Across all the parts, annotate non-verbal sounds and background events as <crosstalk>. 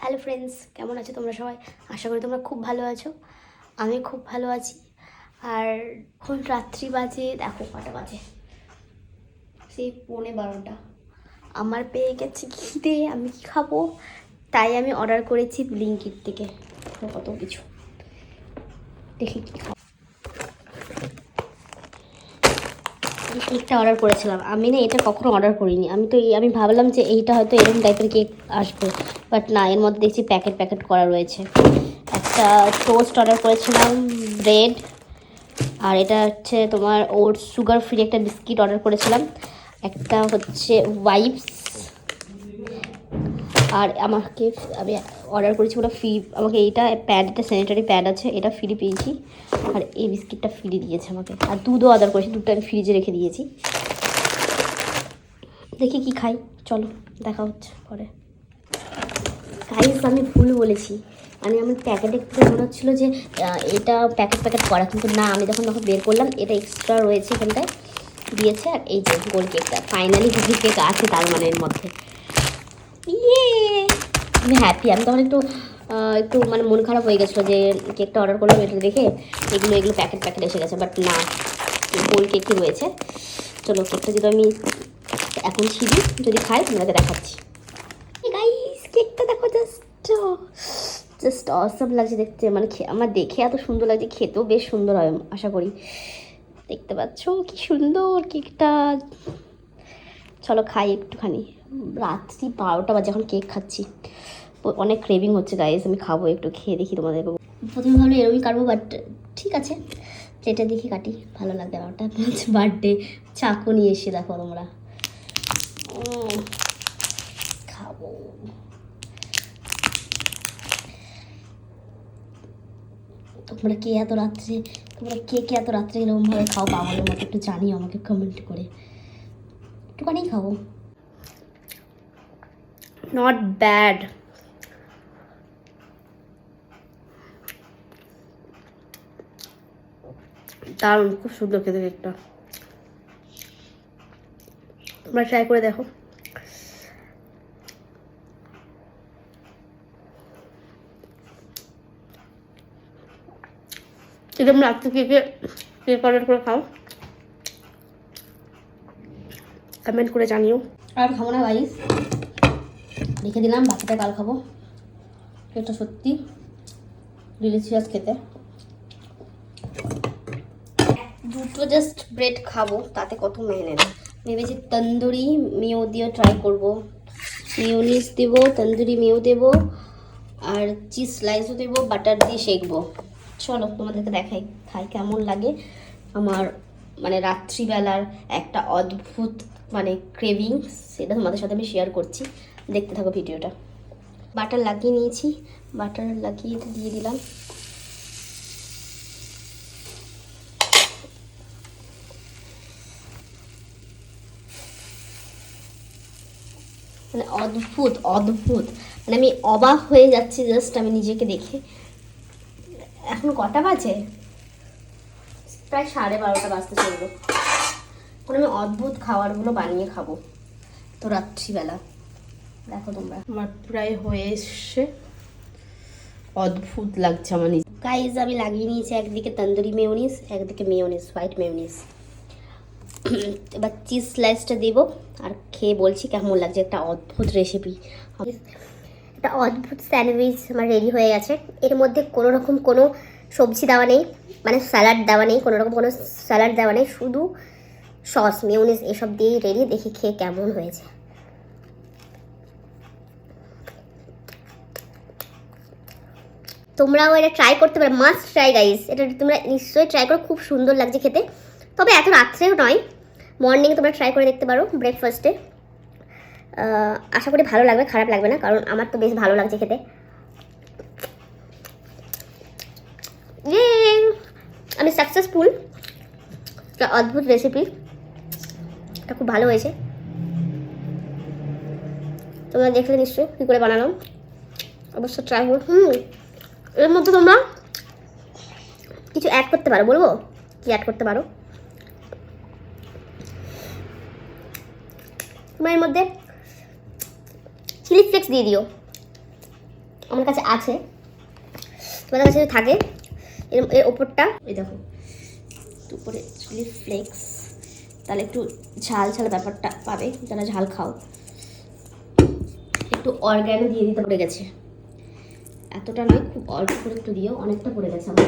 Hello friends কেমন আছো তোমরা সবাই? আশা করি তোমরা খুব ভালো আছো। আমি খুব ভালো আছি। আর এখন রাত্রি বাজে, দেখো কটা বাজে। সেই পৌনে বারোটা। আমার পেয়ে গেছে খিদে, আমি কি খাব? তাই আমি অর্ডার করেছি ব্লিঙ্কিট থেকে। কত কিছু। দেখি কি খাব। কেকটা অর্ডার করেছিলাম। আমি না এটা কখনো অর্ডার করিনি। আমি তো আমি ভাবলাম যে এইটা হয়তো এরকম টাইপের কেক আসবে। বাট না, এর মধ্যে দেখছি প্যাকেট প্যাকেট করা রয়েছে। একটা টোস্ট অর্ডার করেছিলাম, ব্রেড, আর এটা হচ্ছে তোমার ওর সুগার ফ্রি একটা বিস্কিট অর্ডার করেছিলাম। একটা হচ্ছে ওয়াইপস, আর আমাকে আমি অর্ডার করেছি ওটা ফ্রি, আমাকে এইটা প্যাড একটা স্যানিটারি প্যাড আছে, এটা ফ্রি পেয়েছি। আর এই বিস্কিটটা ফ্রি দিয়েছে আমাকে। আর দুধও অর্ডার করেছি, দুধটা আমি ফ্রিজে রেখে দিয়েছি। দেখি কি খাই, চলো, দেখা হচ্ছে পরে। আমি ভুল বলেছি। মানে আমার প্যাকেটে একটু মনে হচ্ছিল যে এটা প্যাকেট প্যাকেট করা, কিন্তু না, আমি যখন তখন বের করলাম, এটা এক্সট্রা রয়েছে এখানটায়, দিয়েছে, আর এই যে গোল কেকটা ফাইনালি কুকি কেক আছে তার মানে এর মধ্যে। ইয়ে আমি হ্যাপি আমি তখন একটু একটু মানে মন খারাপ হয়ে গেছিল যে, কেকটা অর্ডার করলাম, এটা দেখে এগুলো এগুলো প্যাকেট প্যাকেট এসে গেছে বাট না, গোল কেকই রয়েছে। চলো, কেকটা যদি আমি এখন ছিঁড়ি, যদি খাই তোমাকে দেখাচ্ছি। গাইস কেকটা দেখো জাস্ট জাস্ট অসম লাগছে দেখতে। মানে আমার দেখে এত সুন্দর লাগছে খেতেও বেশ সুন্দর হয় আশা করি। দেখতে পাচ্ছ কি সুন্দর কেকটা। চলো খাই একটুখানি। রাত্রি বারোটা বাজে এখন কেক খাচ্ছি। অনেক ক্রেভিং হচ্ছে গাইস আমি খাব একটু খেয়ে দেখি তোমাদের। প্রথমে ভাবলো এরকমই কাটবো বাট ঠিক আছে প্লেটে দেখি কাটি ভালো লাগবে হচ্ছে বার্থডে <laughs> চাকু নিয়ে এসে দেখো তোমরা। উম, খাব তোমরা কে এত রাত্রে, তোমরা কে কে এত রাত্রে এরকমভাবে খাও? পাগলের মতো একটু জানিও আমাকে কমেন্ট করে। একটুখানি খাব। নট ব্যাড দারুণ, খুব সুন্দর খেতে কেকটা তোমরা ট্রাই করে দেখো। এরকম রাত্রে কেকে কেক অর্ডার করে খাও। কমেন্ট করে জানিও। আর খাব না গাইস রেখে দিলাম, বাকিটা কাল খাব। এটা সত্যি ডিলিশিয়াস খেতে। দুটো জাস্ট ব্রেড খাব, তাতে কত মেহনত। ভেবেছি তন্দুরি মেও দিয়ে ট্রাই করব। মিওনিস দেবো, তন্দুরি মেও দেবো, আর চিজ স্লাইসও দেবো বাটার দিয়ে শেখবো চলো তোমাদেরকে দেখাই, খাই কেমন লাগে। আমার মানে রাত্রিবেলার একটা অদ্ভুত মানে ক্রেভিং সেটা তোমাদের সাথে আমি শেয়ার করছি। দেখতে থাকো ভিডিওটা। বাটার লাগিয়ে নিয়েছি, বাটার লাগিয়ে দিয়ে দিলাম। মানে অদ্ভুত অদ্ভুত। মানে আমি অবাক হয়ে যাচ্ছি জাস্ট আমি নিজেকে দেখে। এখন কটা বাজে? প্রায় সাড়ে বারোটা বাজতে চলল। এখন আমি অদ্ভুত খাবারগুলো বানিয়ে খাব। তো রাত্রিবেলা। দেখো তোমরা। আমার প্রায় হয়ে এসছে। অদ্ভুত লাগছে আমার নিজে। গাইজ আমি লাগিয়ে নিয়েছি একদিকে তন্দুরি মেয়নিস একদিকে মেয়নিস হোয়াইট মেয়োনিস এবার চিজ স্লাইসটা দেব। আর খেয়ে বলছি কেমন লাগছে একটা অদ্ভুত রেসিপি একটা অদ্ভুত স্যান্ডউইচ আমার রেডি হয়ে গেছে। এর মধ্যে কোনো রকম কোনো সবজি দেওয়া নেই মানে স্যালাড দেওয়া নেই, কোনো রকম কোনো স্যালাড দেওয়া নেই, শুধু সস মেয়োনিস এসব দিয়েই রেডি দেখি খেয়ে কেমন হয়েছে। তোমরাও এটা ট্রাই করতে পারো মাস্ট ট্রাই গাইস এটা তোমরা নিশ্চয়ই ট্রাই করো, খুব সুন্দর লাগছে খেতে। তবে এত রাত্রেও নয় মর্নিং তোমরা ট্রাই করে দেখতে পারো ব্রেকফাস্টে আশা করি ভালো লাগবে, খারাপ লাগবে না, কারণ আমার তো বেশ ভালো লাগছে খেতে! আমি সাকসেসফুল একটা অদ্ভুত রেসিপি এটা খুব ভালো হয়েছে। তোমরা দেখলে নিশ্চয়ই কী করে বানালাম। অবশ্য ট্রাই করো হুম। এর মধ্যে তোমরা কিছু অ্যাড করতে পারো, বলব? কি অ্যাড করতে পারো? তোমরা এর মধ্যে চিলি ফ্লেক্স দিয়ে দিও। আমার কাছে আছে। তোমাদের কাছে থাকে, এর এর ওপরটা, এই দেখো, উপরে চিলি ফ্লেক্স তাহলে একটু ঝাল ঝাল ব্যাপারটা পাবে যারা ঝাল খাও। একটু অর্গ্যানো দিয়ে দিতে পড়ে গেছে। এতটা নয়, খুব অল্প করে একটু দিও, অনেকটা পড়ে গেছে আমার।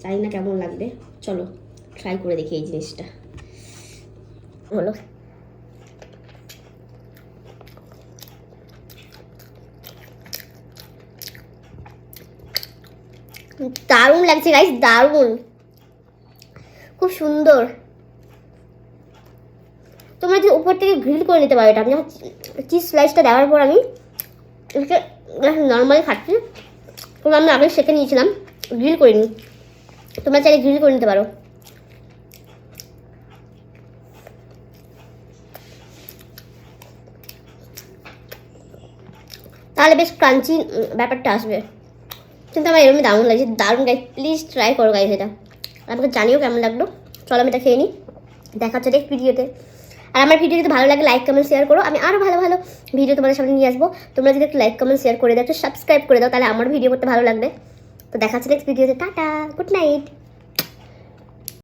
জানি না কেমন লাগবে। চলো ট্রাই করে দেখি এই জিনিসটা। হলো। দারুণ লাগছে গাইস দারুণ। খুব সুন্দর। তোমরা যদি উপর থেকে গ্রিল করে নিতে পারো এটা আমি চিজ স্লাইসটা দেওয়ার পর আমি এটাকে নর্মালি খাচ্ছি। তোমরা আমি আগে সেঁকে নিয়েছিলাম গ্রিল করে নিই তোমরা চাইলে গ্রিল করে নিতে পারো। তাহলে বেশ ক্রাঞ্চি ব্যাপারটা আসবে। কিন্তু আমার এরকমই দারুণ লাগছে, দারুণ গাইজ প্লিজ ট্রাই করো গাইজ এটা। আমাকে জানিও কেমন লাগল। চলো আমি এটা খেয়ে নিই দেখা হচ্ছে ভিডিওতে আর আমার ভিডিও যদি ভালো লাগে লাইক কমেন্ট শেয়ার করো। আমি আরও ভালো ভালো ভিডিও তোমাদের সামনে নিয়ে আসব। তোমরা যদি একটু লাইক কমেন্ট শেয়ার করে দাও, একটু সাবস্ক্রাইব করে দাও, তাহলে আমার ভিডিও করতে ভালো লাগবে। তো দেখা হচ্ছে নেক্সট ভিডিওতে টাটা গুড নাইট